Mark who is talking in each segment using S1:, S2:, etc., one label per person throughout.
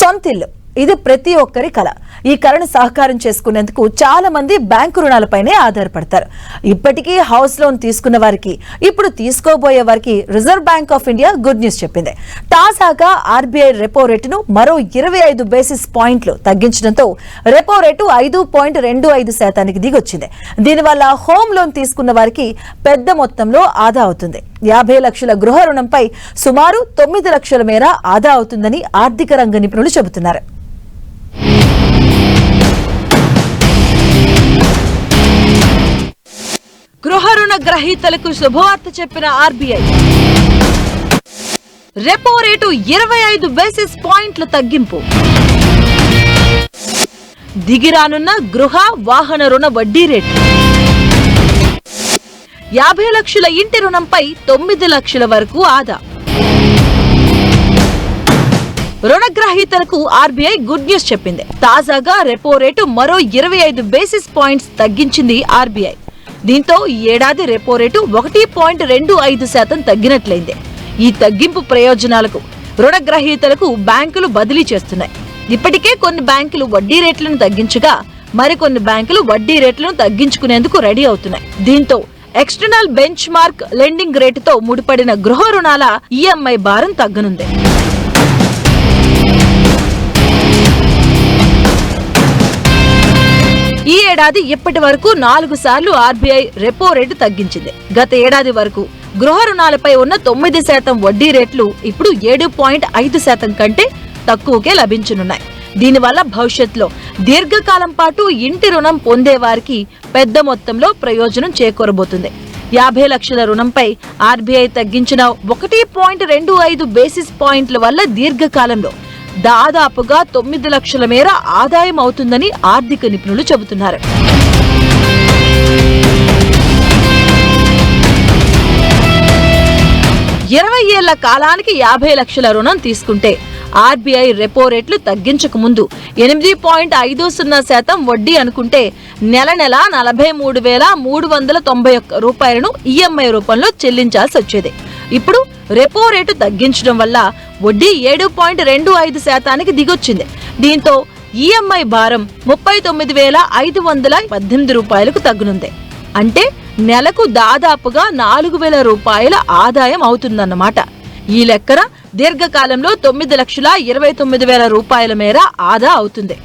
S1: సొంతిల్లు. ఇది ప్రతి ఒక్కరి కళ ఈ కళను సహకారం చేసుకునేందుకు చాలా మంది బ్యాంకు రుణాలపైనే ఆధారపడతారు. ఇప్పటికీ హౌస్ లోన్ తీసుకున్న వారికి ఇప్పుడు తీసుకోబోయే వారికి reserve bank of India good news చెప్పింది. తాజాగా ఆర్బీఐ రెపో రేటును మరో ఇరవై ఐదు బేసిస్ పాయింట్లు తగ్గించడంతో రెపో రేటు ఐదు పాయింట్ రెండు ఐదు శాతానికి దిగొచ్చింది. దీనివల్ల హోమ్ లోన్ తీసుకున్న వారికి పెద్ద మొత్తంలో ఆదా అవుతుంది. యాభై లక్షల గృహ రుణంపై సుమారు తొమ్మిది లక్షల మేర ఆదా అవుతుందని ఆర్థిక రంగ నిపుణులు చెబుతున్నారు.
S2: గృహ రుణ గ్రహీతలకు శుభవార్త చెప్పిన ఆర్బీఐ. రెపో రేటు ఇరవై ఐదు బేసిస్ పాయింట్ల తగ్గింపు. దిగిరానున్న గృహ వాహన రుణ వడ్డీ రేటు. యాభై లక్షల ఇంటి రుణంపై తొమ్మిది లక్షల వరకు ఆదా. రుణగ్రహీతలకు ఆర్బీఐ గుడ్ న్యూస్ చెప్పింది. తాజాగా రెపో రేటు మరో ఇరవై ఐదు బేసిస్ పాయింట్స్ తగ్గించింది ఆర్బీఐ. దీంతో ఈ ఏడాది రెపో రేటు ఒకటి పాయింట్ రెండు ఐదు శాతం తగ్గినట్లయింది. ఈ తగ్గింపు ప్రయోజనాలకు రుణగ్రహీతలకు బ్యాంకులు బదిలీ చేస్తున్నాయి. ఇప్పటికే కొన్ని బ్యాంకులు వడ్డీ రేట్లను తగ్గించగా మరికొన్ని బ్యాంకులు వడ్డీ రేట్లను తగ్గించుకునేందుకు రెడీ అవుతున్నాయి. దీంతో ఎక్స్టర్నల్ బెంచ్ మార్క్ లెండింగ్ రేటుతో ముడిపడిన గృహ రుణాల ఈఎంఐ భారం తగ్గనుంది. ఏడాది ఇప్పటి వరకు నాలుగు సార్లు ఆర్బీఐ రెపో రేటు తగ్గించింది. గత ఏడాది వరకు గృహ రుణాలపై ఉన్న తొమ్మిది శాతం వడ్డీ రేట్లు ఇప్పుడు ఏడు పాయింట్ ఐదు శాతం కంటే తక్కువకే లభించనున్నాయి. దీనివల్ల భవిష్యత్తులో దీర్ఘకాలం పాటు ఇంటి రుణం పొందే వారికి పెద్ద మొత్తంలో ప్రయోజనం చేకూరబోతుంది. యాభై లక్షల రుణంపై ఆర్బీఐ తగ్గించిన ఒకటి పాయింట్ రెండు ఐదు బేసిస్ పాయింట్ల వల్ల దీర్ఘకాలంలో దాదాపుగా తొమ్మిది లక్షల మేర ఆదాయం అవుతుందని ఆర్థిక నిపుణులు చెబుతున్నారు. ఇరవై ఏళ్ళ కాలానికి యాభై లక్షల రుణం తీసుకుంటే ఆర్బీఐ రెపో రేట్లు తగ్గించక ముందు ఎనిమిది పాయింట్ ఐదు సున్నా శాతం వడ్డీ అనుకుంటే నెల నెల నలభై మూడు వేల మూడు వందల తొంభై ఒక్క రూపాయలను ఈఎంఐ రూపంలో చెల్లించాల్సి వచ్చేది. ఇప్పుడు రెపో రేటు తగ్గించడం వల్ల వడ్డీ ఏడు పాయింట్ రెండు ఐదు శాతానికి దిగొచ్చింది. దీంతో ఈఎంఐ భారం ముప్పై తొమ్మిది వేల ఐదు వందల పద్దెనిమిది రూపాయలకు తగ్గునుంది. అంటే నెలకు దాదాపుగా నాలుగు వేల రూపాయల ఆదాయం అవుతుందన్నమాట. ఈ లెక్కన దీర్ఘకాలంలో తొమ్మిది లక్షల ఇరవై తొమ్మిది వేల రూపాయల మేర ఆదా అవుతుంది.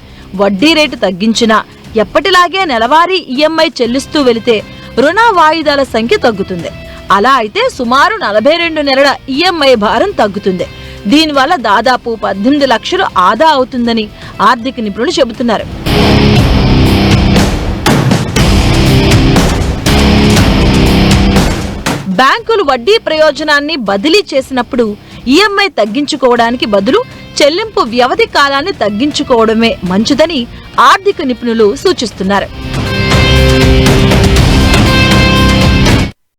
S2: వడ్డీ రేటు తగ్గించినా ఎప్పటిలాగే నెలవారీ ఈఎంఐ చెల్లిస్తూ వెళితే రుణ వాయిదాల సంఖ్య తగ్గుతుంది. అలా అయితే సుమారు నలభై రెండు నెలల ఈఎంఐ భారం తగ్గుతుంది. దీనివల్ల దాదాపు పద్దెనిమిది లక్షలు ఆదా అవుతుందని ఆర్థిక నిపుణులు చెబుతున్నారు. బ్యాంకులు వడ్డీ ప్రయోజనాన్ని బదిలీ చేసినప్పుడు ఈఎంఐ తగ్గించుకోవడానికి బదులు చెల్లింపు వ్యవధి కాలాన్ని తగ్గించుకోవడమే మంచిదని ఆర్థిక నిపుణులు సూచిస్తున్నారు.